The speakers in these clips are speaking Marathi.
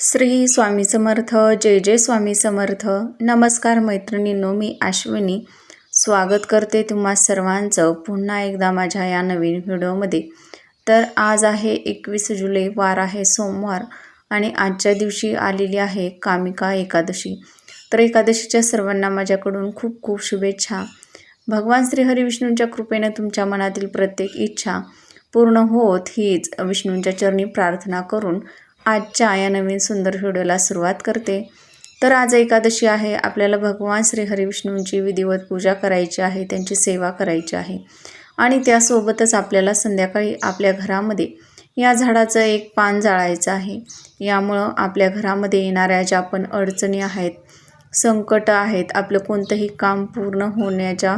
श्री स्वामी समर्थ जय जय स्वामी समर्थ. नमस्कार मैत्रिणींनो मी अश्विनी. स्वागत करते तुम्हा सर्वांचं पुन्हा एकदा माझ्या या नवीन व्हिडिओमध्ये. तर आज आहे एकवीस जुलै वार आहे सोमवार आणि आजच्या दिवशी आलेली आहे कामिका एकादशी. तर एकादशीच्या सर्वांना माझ्याकडून खूप खूप शुभेच्छा. भगवान श्री हरिविष्णूंच्या कृपेनं तुमच्या मनातील प्रत्येक इच्छा पूर्ण होत हीच विष्णूंच्या चरणी प्रार्थना करून आजच्या या नवीन सुंदर व्हिडिओला सुरुवात करते. तर आज एकादशी आहे. आपल्याला भगवान श्री हरिविष्णूंची विधिवत पूजा करायची आहे. त्यांची सेवा करायची आहे. आणि त्यासोबतच आपल्याला संध्याकाळी आपल्या घरामध्ये या झाडाचं एक पान जाळायचं आहे. यामुळं आपल्या घरामध्ये येणाऱ्या ज्या पण अडचणी आहेत संकट आहेत आपलं कोणतंही काम पूर्ण होण्याच्या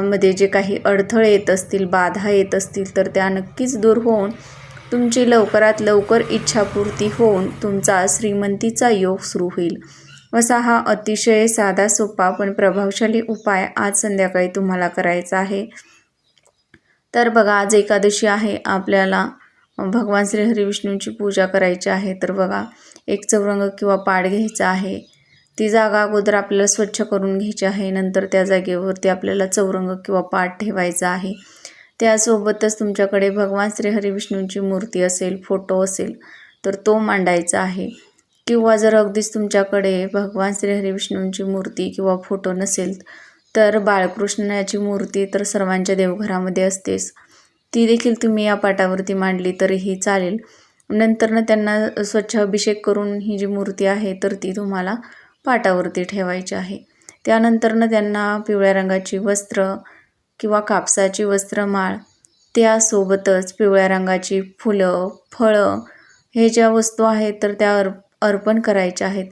मध्ये जे काही अडथळे येत असतील बाधा येत असतील तर त्या नक्कीच दूर होऊन तुमची लवकरात लवकर इच्छापूर्ती होऊन तुमचा श्रीमंतीचा योग सुरू होईल. असा हा अतिशय साधा सोपा पण प्रभावशाली उपाय आज संध्याकाळी तुम्हाला करायचा आहे. तर बघा आज एकादशी आहे. आपल्याला भगवान श्री हरिविष्णूंची पूजा करायची आहे. तर बघा एक चौरंग किंवा पाड घ्यायचा आहे. ती जागा अगोदर आपल्याला स्वच्छ करून घ्यायची आहे. नंतर त्या जागेवरती आपल्याला चौरंग किंवा पाठ ठेवायचा आहे. त्यासोबतच तुमच्याकडे भगवान श्री हरिविष्णूंची मूर्ती असेल फोटो असेल तर तो मांडायचा आहे. किंवा जर अगदीच तुमच्याकडे भगवान श्री हरिविष्णूंची मूर्ती किंवा फोटो नसेल तर बाळकृष्णाची मूर्ती तर सर्वांच्या देवघरामध्ये असतेच. ती देखील तुम्ही या पाटावरती मांडली तरीही चालेल. नंतरनं त्यांना स्वच्छ अभिषेक करून ही जी मूर्ती आहे तर ती तुम्हाला पाटावरती ठेवायची आहे. त्यानंतरनं त्यांना पिवळ्या रंगाची वस्त्र किंवा कापसाची वस्त्रमाळ त्यासोबतच पिवळ्या रंगाची फुलं फळं हे ज्या वस्तू आहेत तर त्या अर् अर्पण करायच्या आहेत.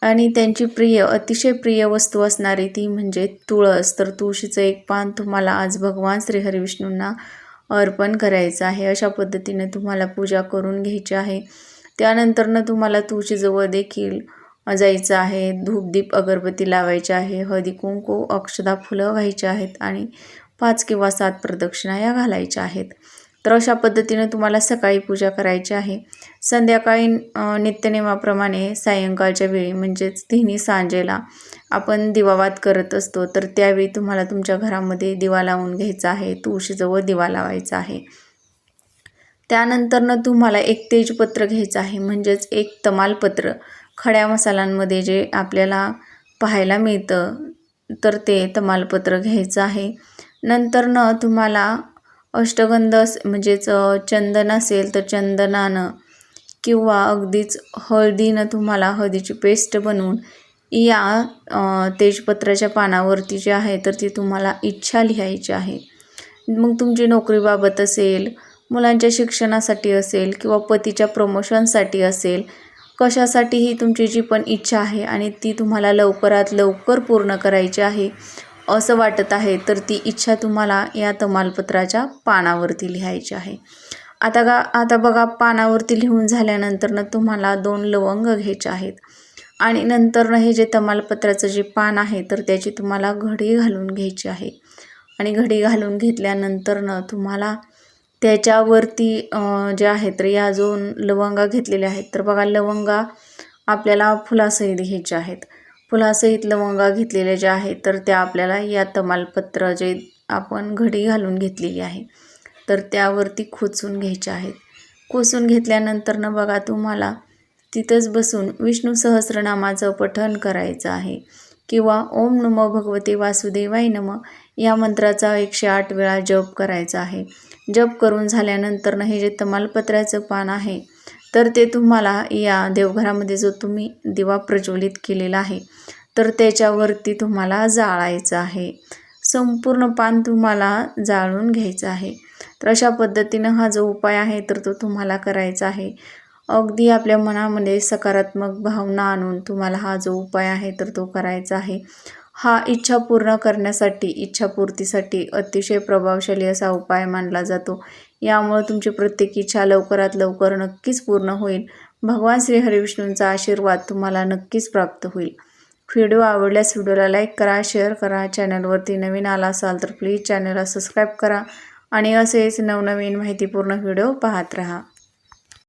आणि त्यांची प्रिय अतिशय प्रिय वस्तू असणारी ती म्हणजे तुळस. तर तुळशीचं एक पान तुम्हाला आज भगवान श्रीहरिविष्णूंना अर्पण करायचं आहे. अशा पद्धतीने तुम्हाला पूजा करून घ्यायची आहे. त्यानंतरनं तुम्हाला तुळशीजवळ देखील जायचं आहे. धूपदीप अगरबत्ती लावायची आहे. हळदी कुंकू अक्षदा फुलं व्हायची आहेत. आणि पाच किंवा सात प्रदक्षिणा या घालायच्या आहेत. तर अशा पद्धतीने तुम्हाला सकाळी पूजा करायची आहे. संध्याकाळी नित्यनेमाप्रमाणे सायंकाळच्या वेळी म्हणजेच तिन्ही सांजेला आपण दिवावात करत असतो. तर त्यावेळी तुम्हाला तुमच्या घरामध्ये दिवा लावून घ्यायचा आहे. तुळशीजवळ दिवा लावायचा आहे. त्यानंतरनं तुम्हाला एक तेजपत्र घ्यायचं आहे. म्हणजेच एक तमालपत्र. खड्या मसाल्यांमध्ये जे आपल्याला पाहायला मिळतं तर ते तमालपत्र घ्यायचं आहे. नंतरनं तुम्हाला अष्टगंध म्हणजेच चंदन असेल तर चंदनानं किंवा अगदीच हळदीनं तुम्हाला हळदीची पेस्ट बनवून या तेजपत्राच्या पानावरती जे आहे तर ती तुम्हाला इच्छा लिहायची आहे. मग तुमची नोकरीबाबत असेल मुलांच्या शिक्षणासाठी असेल किंवा पतीच्या प्रमोशनसाठी असेल कशासाठीही तुमची जी पण इच्छा आहे आणि ती तुम्हाला लवकरात लवकर पूर्ण करायची आहे असं वाटत आहे तर ती इच्छा तुम्हाला या तमालपत्राच्या पानावरती लिहायची आहे. आता गा आता बघा पानावरती लिहून झाल्यानंतरनं तुम्हाला दोन लवंग घ्यायचे आहेत. आणि नंतरनं हे जे तमालपत्राचं जे पान आहे तर त्याची तुम्हाला घडी घालून घ्यायची आहे. आणि घडी घालून घेतल्यानंतरनं तुम्हाला त्याच्यावरती जे आहे तर या दोन लवंगा घेतलेल्या आहेत. तर बघा लवंगा आपल्याला फुलासहित घ्यायच्या आहेत. फुलासहित लवंगा घेतलेल्या ज्या आहेत तर त्या आपल्याला या तमालपत्र जे आपण घडी घालून घेतलेली आहे तर त्यावरती खोचून घ्यायच्या आहेत. खोचून घेतल्यानंतरनं बघा तुम्हाला तिथंच बसून विष्णू सहस्रनामाचं पठण करायचं आहे. किंवा ओम नमो भगवते वासुदेवाय नम या मंत्राचा एकशे आठ वेळा जप करायचा आहे. जप करून झाल्यानंतरनं हे जे तमालपत्राचं पान आहे तर ते तुम्हाला या देवघरामध्ये जो तुम्ही दिवा प्रज्वलित केलेला आहे तर त्याच्यावरती तुम्हाला जाळायचं आहे. संपूर्ण पान तुम्हाला जाळून घ्यायचं आहे. तर अशा पद्धतीनं हा जो उपाय आहे तर तो तुम्हाला करायचा आहे. अगदी आपल्या मनामध्ये सकारात्मक भावना आणून तुम्हाला हा जो उपाय आहे तर तो करायचा आहे. हा इच्छा पूर्ण करण्यासाठी इच्छापूर्तीसाठी अतिशय प्रभावशाली असा उपाय मानला जातो. यामुळे तुमची प्रत्येक इच्छा लवकरात लवकर नक्कीच पूर्ण होईल. भगवान श्री हरिविष्णूंचा आशीर्वाद तुम्हाला नक्कीच प्राप्त होईल. व्हिडिओ आवडल्यास व्हिडिओला लाईक करा शेअर करा चॅनलवरती नवीन आला असाल तर प्लीज चॅनलला सबस्क्राईब करा आणि असेच नवनवीन माहितीपूर्ण व्हिडिओ पाहत राहा.